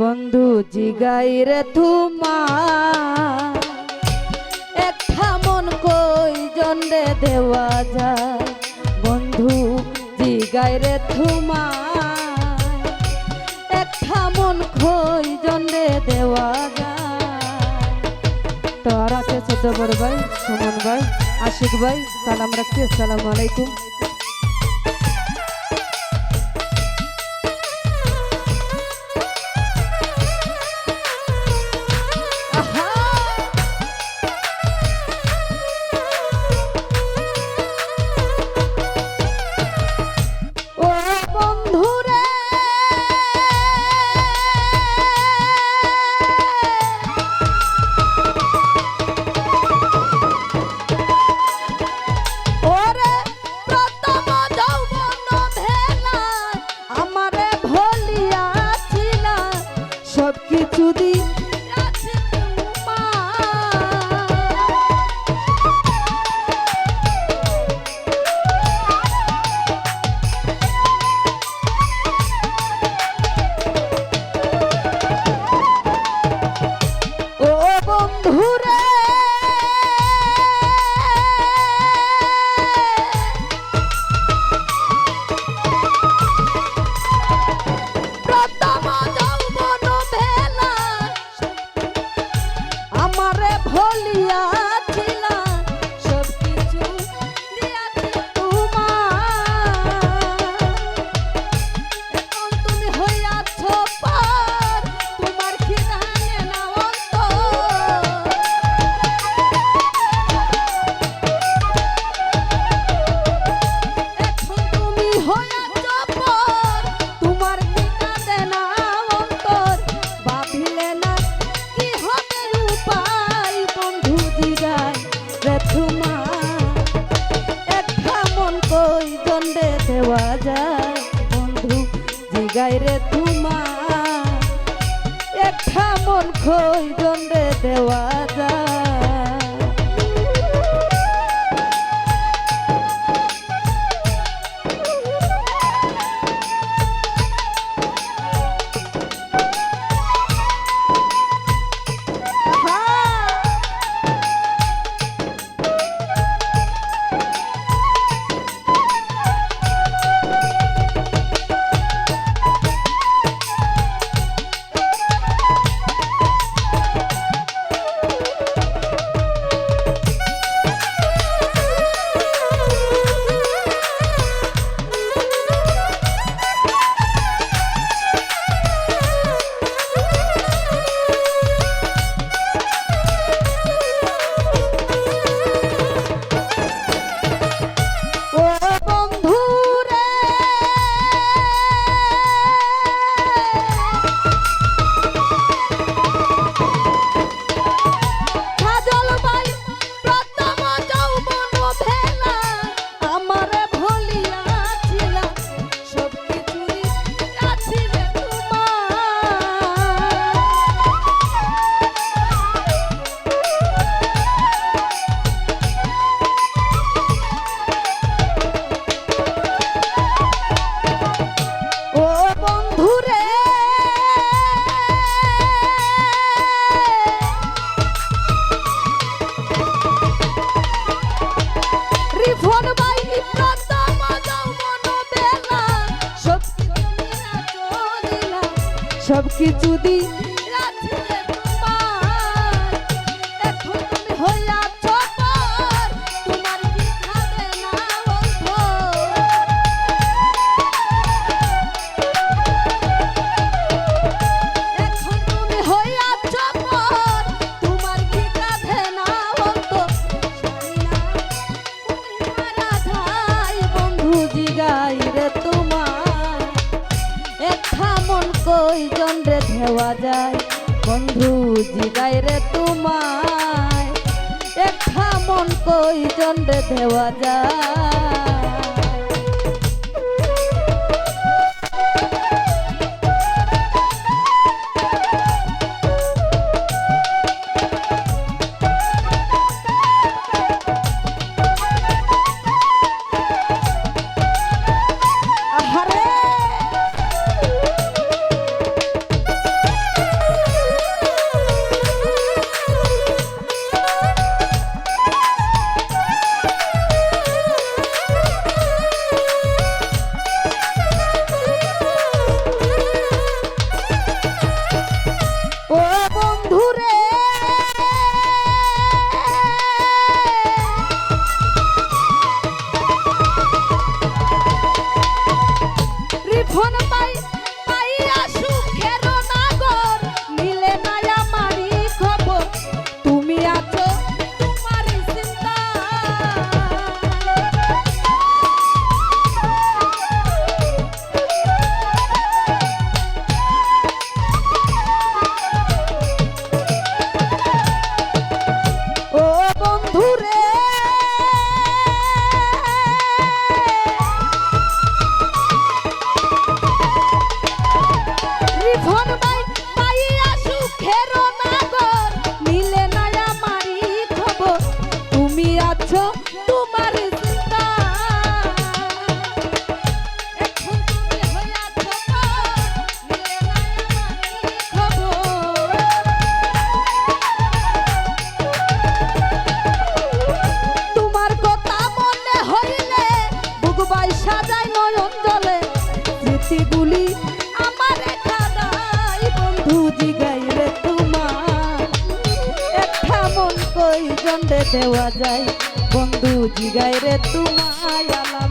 বন্ধু জিগাই রে থুমা একটা মন কই জন্ডে দেওয়া যায়? বন্ধু জিগাই রে থুমা একটা মন কই জন্ডে দেওয়া যায়? তোরা কে আছে বড় ভাই, সুমন ভাই, আশিক ভাই, সালাম রাখছি, আসসালামু আলাইকুম। ওই দণ্ডে দেওয়া কইজন রে ধেওয়া যায়। বন্ধু জিগাই রে তোমায়। একটা মন কইজন রে ধেওয়া যায়। দেওয়া যায়। বন্ধু জিগাই রে তোমায় আলাম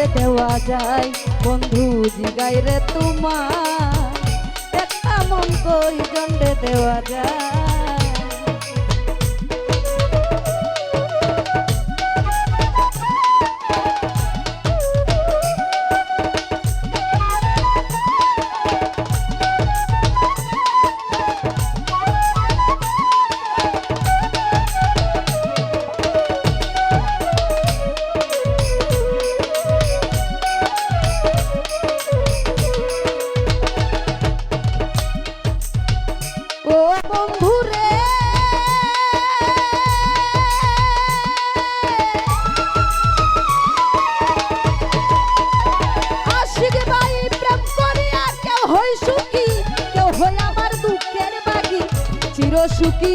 যেতে দেওয়া যায়। বন্ধু জিগাই রে তোমার একটা মন কই দণ্ডে দেওয়া যায়। সুখী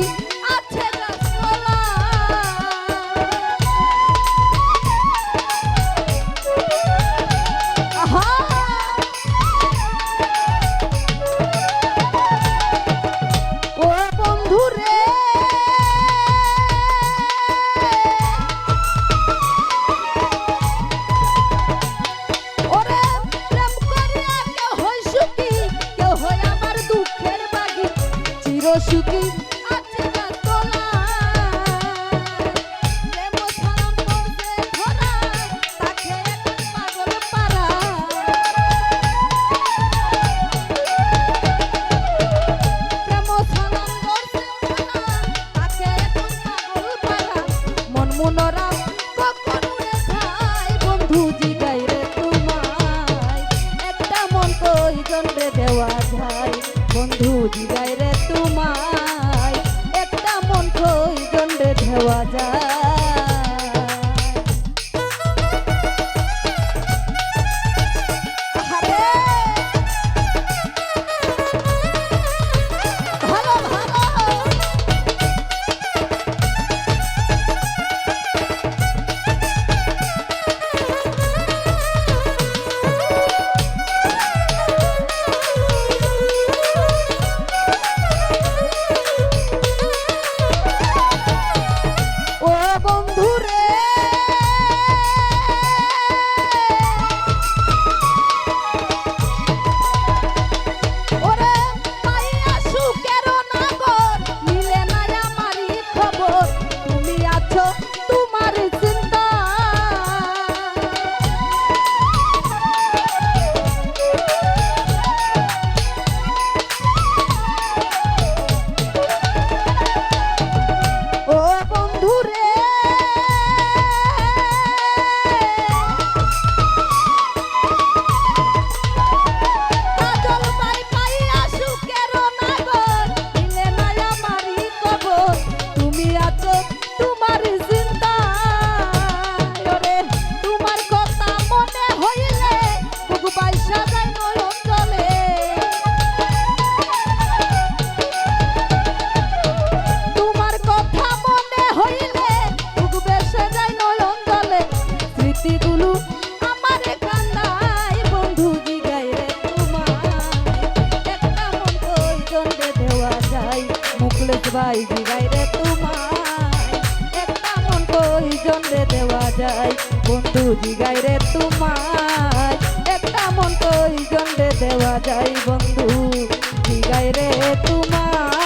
দেওয়া যায় ভাই জিগাই রে তোমায়। একটা মন কয়জন রে দেওয়া যায়। বন্ধু জিগাই রে তোমায়। একটা মন কয়জন রে দেওয়া যায়। বন্ধু জিগাই রে তোমায়।